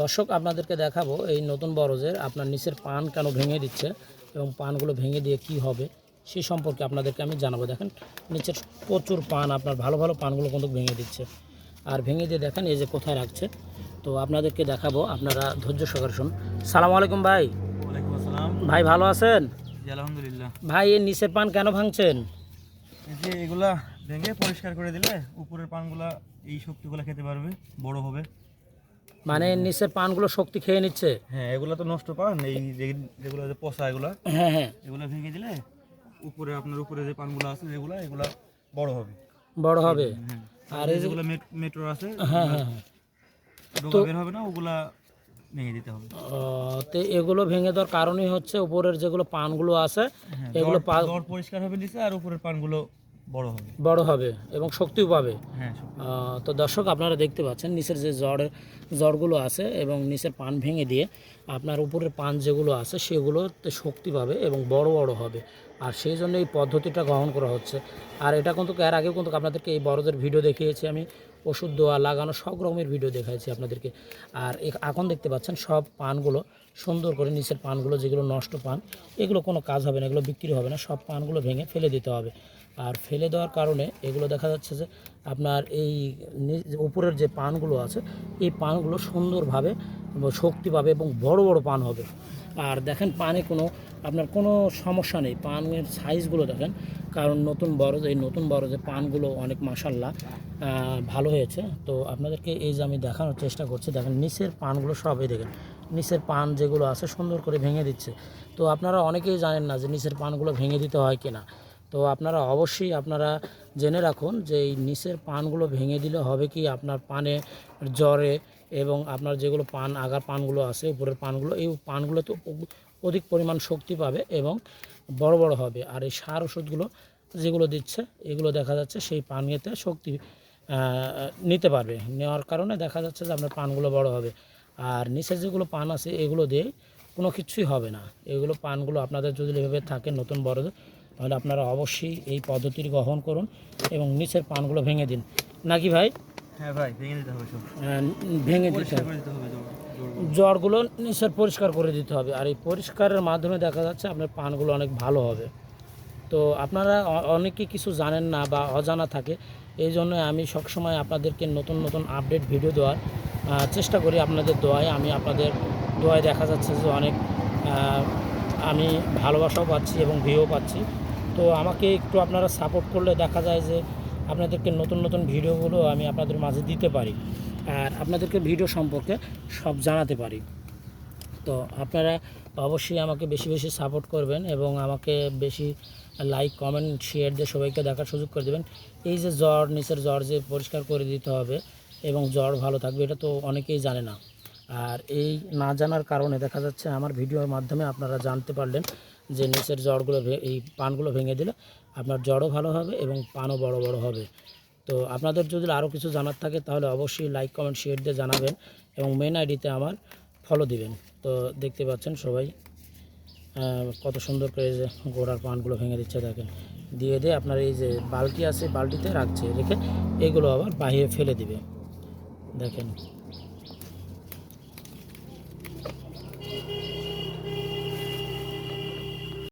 দর্শক আপনাদেরকে দেখাবো এই নতুন বরজের আপনার নিচের পান কেন ভেঙে দিচ্ছে এবং পানগুলো ভেঙে দিয়ে কি হবে সেই সম্পর্কে আপনাদেরকে আমি জানাব। দেখেন নিচের প্রচুর পান আপনার ভালো ভালো পানগুলো কিন্তু ভেঙে দিচ্ছে। আর ভেঙে দিয়ে দেখেন এই যে কোথায় রাখছে। তো আপনাদেরকে দেখাবো আপনারা ধৈর্য সহকারে শুন সালাম আলাইকুম ভাই। ভাই ভালো আছেন? আলহামদুলিল্লাহ। ভাই এই নিচের পান কেন ভাঙছেন? যে এগুলা ভেঙে পরিষ্কার করে দিলে উপরের পানগুলা এই শক্তিগুলা খেতে পারবে বড় হবে। মানে নিচের পানগুলো শক্তি খেয়ে নিচ্ছে। হ্যাঁ এগুলা তো নষ্ট পান এই যেগুলো যে পচা এগুলা। হ্যাঁ হ্যাঁ। এগুলা ভেঙে দিলে উপরে আপনার উপরে যে পানগুলো আছে যেগুলা এগুলা বড় হবে। বড় হবে। হ্যাঁ আর আর এই যেগুলো মেট্রো আছে হ্যাঁ হ্যাঁ হ্যাঁ। ডোকা বের হবে না ওগুলা ভেঙে দিতে হবে। তো এগুলো ভেঙে দেওয়ার কারণই হচ্ছে উপরের যেগুলো পানগুলো আছে হ্যাঁ, এগুলো পরিষ্কার হবে নিচে আর উপরের পানগুলো বড় হবে। বড় হবে এবং শক্তিও পাবে। হ্যাঁ তো দর্শক আপনারা দেখতে পাচ্ছেন নিচের যে জড়ের জড়গুলো আছে এবং নিচের পান ভেঙে দিয়ে আপনার উপরের পান যেগুলো আছে সেগুলোতে শক্তি পাবে এবং বড় বড় হবে। আর সেই জন্য এই পদ্ধতিটা গ্রহণ করা হচ্ছে। আর এটা কিন্তু এর আগেও কিন্তু আপনাদেরকে এই বড়দের ভিডিও দেখিয়েছি আমি। ওষুধ দেওয়া লাগানো সব রকমের ভিডিও দেখাইছি আপনাদেরকে। আর এখন দেখতে পাচ্ছেন সব পানগুলো সুন্দর করে নিচের পানগুলো যেগুলো নষ্ট পান এগুলো কোনো কাজ হবে না এগুলো বিক্রি হবে না সব পানগুলো ভেঙে ফেলে দিতে হবে। আর ফেলে দেওয়ার কারণে এগুলো দেখা যাচ্ছে যে আপনার এই উপরের যে পানগুলো আছে, এই পানগুলো সুন্দরভাবে শক্তি পাবে এবং বড় বড় পান হবে। আর দেখেন পানে কোনো, আপনার কোনো সমস্যা নেই, পানের সাইজগুলো দেখেন, কারণ নতুন বড় এই নতুন বড় যে পানগুলো অনেক মাসাল্লাহ ভালো হয়েছে। তো আপনাদেরকে এই যে আমি দেখানোর চেষ্টা করছি, দেখেন নিচের পানগুলো সবই দেখেন, নিচের পান যেগুলো আছে সুন্দর করে ভেঙে দিচ্ছে। তো আপনারা অনেকেই জানেন না যে নিচের পানগুলো ভেঙে দিতে হয় কিনা। তো আপনারা অবশ্যই আপনারা জেনে রাখুন যে এই নিচের পানগুলো ভেঙে দিলে হবে কি আপনার পানে জ্বরে এবং আপনার যেগুলো পান, আগার পানগুলো আছে, উপরের পানগুলো, এই পানগুলোতে অ- অধিক পরিমাণ শক্তি পাবে এবং বড় বড় হবে। আর এই সার ওষুধগুলো যেগুলো দিচ্ছে, এগুলো দেখা যাচ্ছে সেই পানিতে শক্তি নিতে পারবে। নেওয়ার কারণে দেখা যাচ্ছে যে আপনার পানগুলো বড় হবে। আর নিচে যেগুলো পান আছে, এগুলো দিয়ে কোনো কিছুই হবে না। এগুলো পানগুলো আপনাদের যদি এভাবে থাকে, নতুন বড়দের তাহলে আপনারা অবশ্যই এই পদ্ধতির গ্রহণ করুন এবং নিচের পানগুলো ভেঙে দিন। নাকি ভাই? হ্যাঁ ভাই ভেঙে দিতে হবে ভেঙে দিতে হবে। জ্বরগুলো নিচের পরিষ্কার করে দিতে হবে। আর এই পরিষ্কারের মাধ্যমে দেখা যাচ্ছে আপনার পানগুলো অনেক ভালো হবে। তো আপনারা অনেকে কিছু জানেন না বা অজানা থাকে এই জন্য আমি সবসময় আপনাদেরকে নতুন নতুন আপডেট ভিডিও দেওয়ার চেষ্টা করি আপনাদের দোয়ায়। আমি আপনাদের দোয়ায় দেখা যাচ্ছে যে অনেক আমি ভালোবাসাও পাচ্ছি এবং ভিউ পাচ্ছি। তো আমাকে একটু আপনারা সাপোর্ট করলে দেখা যায় যে আপনাদেরকে নতুন নতুন ভিডিওগুলো আমি আপনাদের মাঝে দিতে পারি। আর আপনাদেরকে ভিডিও সম্পর্কে সব জানাতে পারি। তো আপনারা অবশ্যই আমাকে বেশি বেশি সাপোর্ট করবেন এবং আমাকে বেশি লাইক কমেন্ট শেয়ার দিয়ে সবাইকে দেখার সুযোগ করে দেবেন। এই যে জ্বর, নিচের জ্বর যে পরিষ্কার করে দিতে হবে এবং জ্বর ভালো থাকবে এটা তো অনেকেই জানে না। আর এই না জানার কারণে দেখা যাচ্ছে আমার ভিডিওর মাধ্যমে আপনারা জানতে পারলেন যে নিচের জ্বরগুলো ভে- এই পানগুলো ভেঙে দিলে, আপনার জ্বরও ভালো হবে এবং পানও বড় বড় হবে। তো আপনাদের যদি আরও কিছু জানার থাকে, তাহলে অবশ্যই লাইক, কমেন্ট, শেয়ার দিয়ে জানাবেন এবং মেন আইডিতে আমার ফলো দিবেন। তো দেখতে পাচ্ছেন সবাই কত সুন্দর করে যে গোড়ার পানগুলো ভেঙে দিচ্ছে দেখেন। দিয়ে দিয়ে আপনার এই যে বালতি আছে, বালতিতে রাখছে, রেখে এগুলো আবার বাইরে ফেলে দিবে। দেখেন